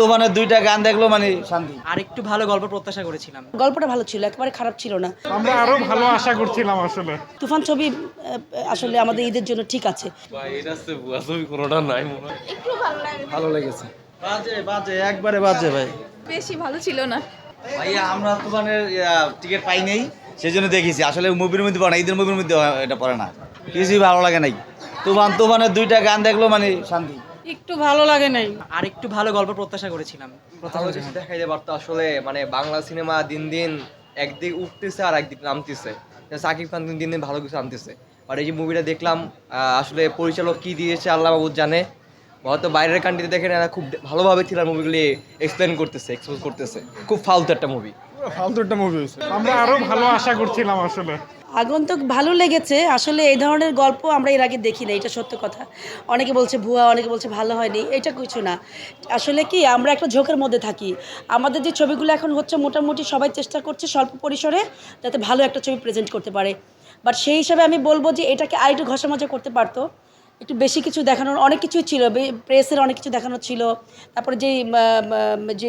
তুফানের দুইটা গান দেখল মানে শান্তি। আর একটু ভালো গল্প প্রত্যাশা করেছিলাম। গল্পটা ভালো ছিল একেবারে খারাপ ছিল না। আমরা আরও ভালো আশা করছিলাম আসলে। তুফান ছবি আসলে আমাদের ঈদের জন্য ঠিক আছে। ভালো লেগেছে। বাজে বাজে একবারে বাজে ভাই। বেশি ভালো ছিল না। ভাইয়া আমরা তুফানের টিকিট পাই নাই সেই জন্য দেখেছি। আসলে মুভির মধ্যে পড়ে না ঈদের মুভির মধ্যে এটা পড়ে না। কিছুই ভালো লাগে নাই। তুফান তুফানের দুইটা গান দেখল মানে শান্তি। একটু ভালো লাগে নাই। আর একটু ভালো গল্প প্রত্যাশা করেছিলাম। প্রথম ভালো কিছু দেখাইতে পারতো আসলে মানে বাংলা সিনেমা দিন দিন একদিক উঠতেছে আর একদিক নামতেছে। সাকিব খান দিন দিন ভালো কিছু আনতেছে। আর এই যে মুভিটা দেখলাম আহ, আসলে পরিচালক কি দিয়েছে আল্লাহ বাবু জানে। হয়তো বাইরের কান্ট্রিতে দেখেন এরা খুব ভালোভাবে থ্রিলার মুভিগুলি এক্সপ্লেন করতেছে এক্সপোজ করতেছে। খুব ফালতু একটা মুভি ফালতু একটা মুভি আমরা আরও ভালো আশা করছিলাম আসলে। আগন্তুক ভালো লেগেছে। আসলে এই ধরনের গল্প আমরা এর আগে দেখি না এটা সত্য কথা। অনেকে বলছে ভুয়া, অনেকে বলছে ভালো হয়নি, এটা কিছু না। আসলে কি, আমরা একটা ঝোঁকের মধ্যে থাকি। আমাদের যে ছবিগুলো এখন হচ্ছে মোটামুটি সবাই চেষ্টা করছে স্বল্প পরিসরে যাতে ভালো একটা ছবি প্রেজেন্ট করতে পারে। বাট সেই হিসাবে আমি বলব যে এটাকে আরেকটু ঘষা মাজা করতে পারতো। একটু বেশি কিছু দেখানোর, অনেক কিছুই ছিল প্রেসের অনেক কিছু দেখানোর ছিল। তারপরে যে যে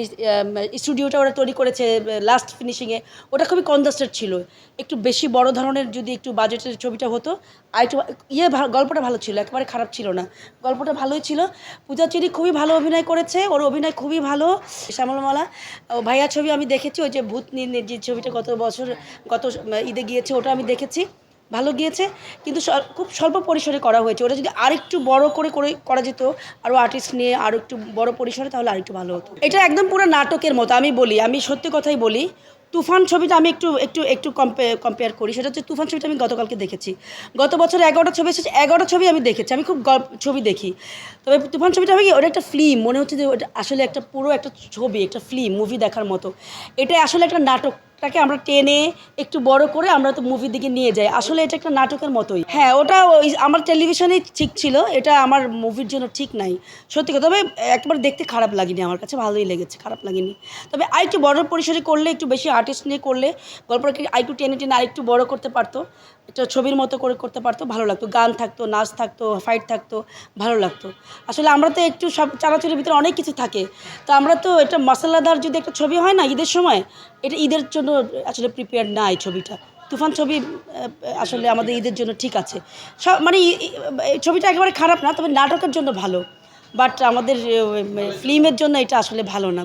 স্টুডিওটা ওরা তৈরি করেছে লাস্ট ফিনিশিংয়ে ওটা খুবই কনজাস্টেড ছিল। একটু বেশি বড় ধরনের যদি একটু বাজেটের ছবিটা হতো, আর একটু ইয়ে গল্পটা ভালো ছিল, একেবারে খারাপ ছিল না। গল্পটা ভালোই ছিল। পূজা চিরি খুবই ভালো অভিনয় করেছে, ওর অভিনয় খুবই ভালো। শ্যামলমালা, ও ভাইয়া ছবি আমি দেখেছি, ওই যে ভূত নিয়ে যে ছবিটা গত বছর, গত ঈদে গিয়েছে, ওটা আমি দেখেছি। ভালো গিয়েছে, কিন্তু খুব স্বল্প পরিসরে করা হয়েছে। ওটা যদি আরেকটু বড় করে করে, করা যেত, আরও আর্টিস্ট নিয়ে আরও একটু বড় পরিসরে, তাহলে আরেকটু ভালো হতো। এটা একদম পুরো নাটকের মতো, আমি বলি, আমি সত্যি কথাই বলি, তুফান ছবিটা আমি একটু একটু একটু কম্পেয়ার করি। সেটা হচ্ছে তুফান ছবিটা আমি গতকালকে দেখেছি। গত বছর এগারোটা ছবি এসেছে, এগারোটা ছবি আমি দেখেছি, আমি খুব ছবি দেখি। তবে তুফান ছবিটা আমি ওটা একটা ফিল্ম মনে হচ্ছে যে ওটা আসলে একটা পুরো একটা ছবি, একটা ফিল্ম মুভি দেখার মতো। এটা আসলে একটা নাটকটাকে আমরা টেনে একটু বড় করে আমরা তো মুভির দিকে নিয়ে যাই। আসলে এটা একটা নাটকের মতোই। হ্যাঁ ওটা ওই আমার টেলিভিশনেই ঠিক ছিল, এটা আমার মুভির জন্য ঠিক নাই। সত্যি কথা, তবে একবার দেখতে খারাপ লাগেনি আমার কাছে, ভালোই লেগেছে, খারাপ লাগেনি। তবে আর একটু বড় পরিসরে করলে, একটু বেশি আর্টিস্ট নিয়ে করলে, গল্পটাকে আরেকটু টেনে টেনে আরেকটু বড় করতে পারতো, একটা ছবির মতো করে করতে পারতো, ভালো লাগতো। গান থাকতো, নাচ থাকতো ফাইট থাকতো, ভালো লাগতো। আসলে আমরা তো একটু সব চানাচুরের ভিতরে অনেক কিছু থাকে। তো আমরা তো এটা মশলাদার যদি একটা ছবি হয় না ঈদের সময়, এটা ঈদের জন্য আসলে প্রিপেয়ার না এই ছবিটা। তুফান ছবি আসলে আমাদের ঈদের জন্য ঠিক আছে। সব মানে ছবিটা একেবারে খারাপ না, তবে নাটকের জন্য ভালো। বাট আমাদের ফিল্মের জন্য এটা আসলে ভালো না।